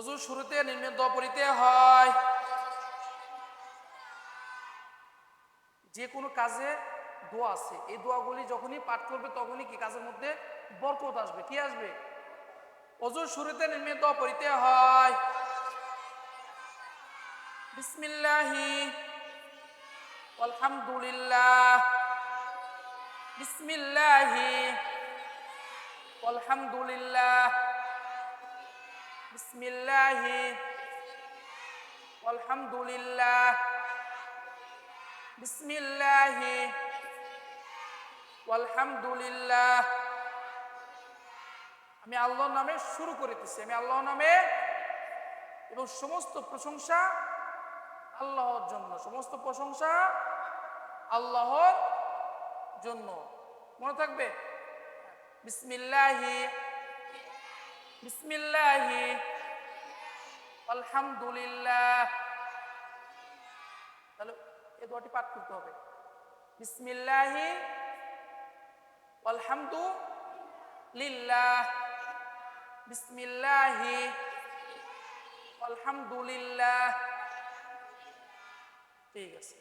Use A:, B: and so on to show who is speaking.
A: অজুর শুরুতে নির্মিত পড়িতে হয়। যে কোনো কাজে দোয়া আছে, এই দোয়াগুলি যখনই পাঠ করবে তখনই কি কাজের মধ্যে বরকত আসবে, কি আসবে? অজুর শুরুতে নির্মিত পড়িতে হয়। বিসমিল্লাহি আলহামদুলিল্লাহ বিসমিল্লাহি আলহামদুলিল্লাহ বিসমিল্লাহি। আলহামদুলিল্লাহ। বিসমিল্লাহি। আলহামদুলিল্লাহ। আমি আল্লাহর নামে শুরু করিতেছি আমি আল্লাহর নামে এবং সমস্ত প্রশংসা আল্লাহর জন্য। সমস্ত প্রশংসা আল্লাহর জন্য। মনে থাকবে? বিসমিল্লাহি। বিসমিল্লাহি। আলহামদুলিল্লাহ। তাহলে এই দোয়াটি পাঠ করতে হবে। বিসমিল্লাহি আলহামদুলিল্লাহ বিসমিল্লাহি আলহামদুলিল্লাহ ঠিক আছে।